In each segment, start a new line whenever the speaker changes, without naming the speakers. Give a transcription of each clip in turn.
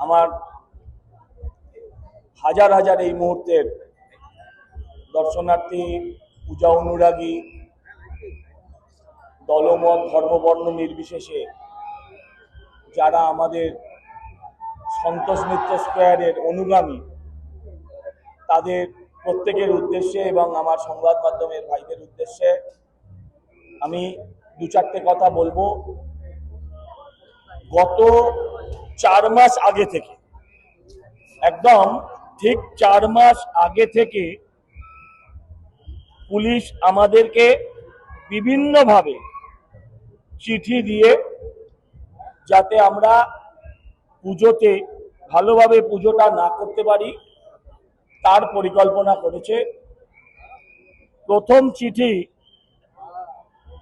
আমার হাজার হাজার এই মুহূর্তের দর্শনার্থী, পূজা অনুরাগী, দলমত, ধর্মবর্ণ নির্বিশেষে যারা আমাদের সন্তোষ মিত্র স্কোয়ারের অনুগামী, তাদের প্রত্যেকের উদ্দেশ্যে এবং আমার সংবাদ মাধ্যমের ভাইদের উদ্দেশ্যে আমি দু চারটে কথা বলব। গত চার মাস আগে থেকে। একদম ঠিক চার মাস আগে থেকে পুলিশ আমাদেরকে বিভিন্নভাবে চিঠি দিয়ে যাতে আমরা পুজোতে ভালোভাবে পুজোটা না করতে পারি, তার পরিকল্পনা করেছে। প্রথম চিঠি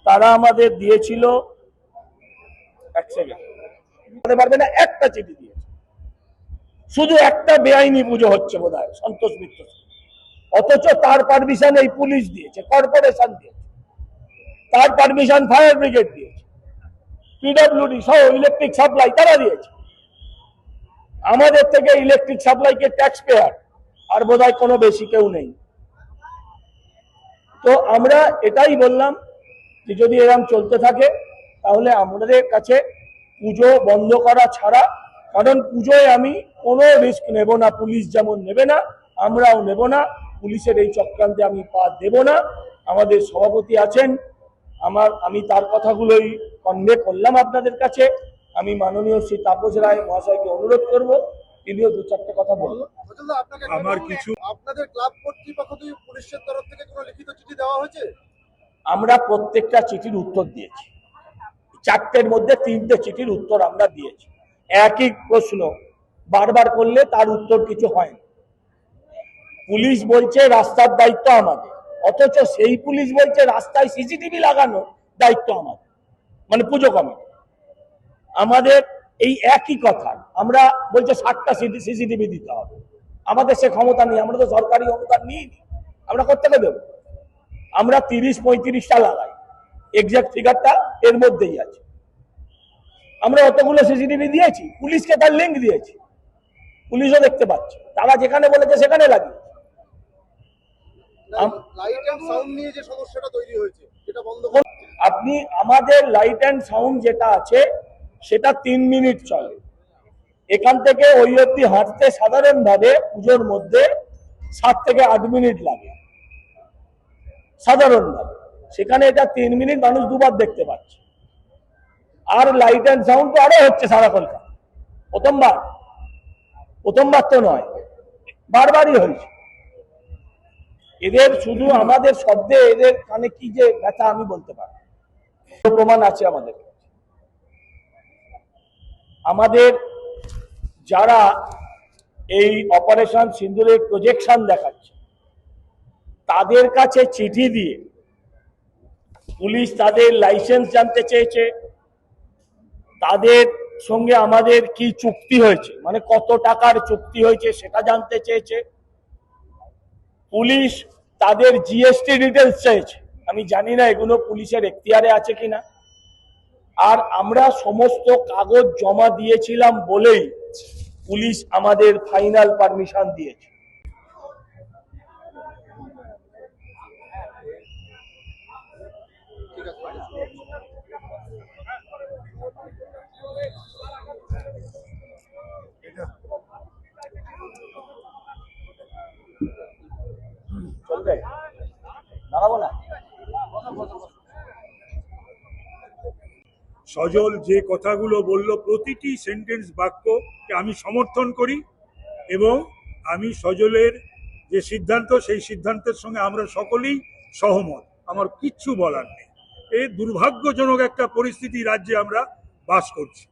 তারা আমাদের দিয়েছিল এক সেকেন্ড পারবে না, একটা চিঠি দিয়েছে। শুধু একটা বেআইনি পুজো হচ্ছে বোধ হয় সন্তোষ মিত্র। অথচ তার পারমিশন এই পুলিশ দিয়েছে কর্পোরেশন দিয়েছে। তার পারমিশন ফায়ার ব্রিগেড দিয়েছে। সহ ইলেকট্রিক সাপ্লাই তারা দিয়েছে। আমাদের থেকে ইলেকট্রিক ট্যাক্স পেয়ার আর বোধহয় কোনো বেশি কেউ নেই। তো আমরা এটাই বললাম যে যদি এরকম চলতে থাকে, তাহলে আমাদের কাছে পুজো বন্ধ করা ছাড়া কারণ পুজোয় আমি কোনো রিস্ক নেব না পুলিশ যেমন নেবে না আমরাও নেব না পুলিশের এই চক্রান্তে আমি পা দেব না। আমাদের সভাপতি আছেন আমার আমি তার কথাগুলোই কনভে করলাম আপনাদের কাছে। আমি মাননীয় শ্রী তাপস রায় মহাশয়কে অনুরোধ করব তিনিও দু চারটে কথা বলবেন
আপনাকে
আমার কিছু-
আপনাদের ক্লাব কর্তৃপক্ষ থেকে পুলিশের তরফ থেকে কোনো লিখিত চিঠি দেওয়া হয়েছে?
আমরা প্রত্যেকটা চিঠির উত্তর দিয়েছি। চারটের মধ্যে তিনটে চিঠির উত্তর আমরা দিয়েছি। একই প্রশ্ন, বারবার করলে তার উত্তর কিছু হয় না। পুলিশ বলছে রাস্তার দায়িত্ব আমাদের, অথচ সেই পুলিশ বলছে রাস্তায় সিসিটিভি লাগানো দায়িত্ব আমাদের মানে পুজো কমিটি। আমাদের এই একই কথা, আমরা বলছে ষাটটা সিসিটিভি দিতে হবে। আমাদের সে ক্ষমতা নেই, আমরা তো সরকারি অনুদান নিই আমরা কোথেকে দেবো? আমরা তিরিশ পঁয়ত্রিশটা লাগাই। এক্সাক্ট ফিগারটা এর মধ্যেই আছে। আমরা অতগুলো সিসিটিভি দিয়েছি পুলিশকে তার লিঙ্ক দিয়েছি। পুলিশও দেখতে পাচ্ছে। তারা যেখানে বলেছে সেখানে লাগিয়ে আম-
লাইট অ্যান্ড সাউন্ড নিয়ে যে সমস্যাটা তৈরি হয়েছে সেটা বন্ধ করে।
আপনি আমাদের লাইট অ্যান্ড সাউন্ড যেটা আছে সেটা তিন মিনিট চলে। এখান থেকে ওই অব্দি হাঁটতে সাধারণভাবে পুজোর মধ্যে সাত থেকে আট মিনিট লাগে। সাধারণভাবে। সেখানে এটা তিন মিনিট মানুষ দুবার দেখতে পাচ্ছে। আর লাইট অ্যান্ড সাউন্ড তো আরও হচ্ছে সারা কলকাতা প্রথমবার। প্রথমবার তো নয়। বারবারই হয়েছে। এদের শুধু আমাদের শব্দে এদের কানে কি যে ব্যথা আমি বলতে পারি প্রমাণ আছে আমাদের। আমাদের যারা এই অপারেশন সিন্দুরের প্রজেকশন দেখাচ্ছে, তাদের কাছে চিঠি দিয়ে পুলিশ তাদের লাইসেন্স জানতে চেয়েছে। তাদের সঙ্গে আমাদের কি চুক্তি হয়েছে? মানে কত টাকার চুক্তি হয়েছে সেটা জানতে চেয়েছে। পুলিশ তাদের জিএসটি ডিটেলস চেয়েছে। আমি জানি না এগুলো পুলিশের এখতিয়ারে আছে কিনা। আর আমরা সমস্ত কাগজ জমা দিয়েছিলাম বলেই পুলিশ আমাদের ফাইনাল পারমিশন দিয়েছে। দাঁড়াবো না।
সজল যে কথাগুলো বলল, প্রতিটি সেন্টেন্স বাক্যকে আমি সমর্থন করি এবং আমি সজলের যে সিদ্ধান্ত, সেই সিদ্ধান্তের সঙ্গে আমরা সকলেই সহমত। আমার কিচ্ছু বলার নেই। এই দুর্ভাগ্যজনক একটা পরিস্থিতি রাজ্যে আমরা বাস করছি।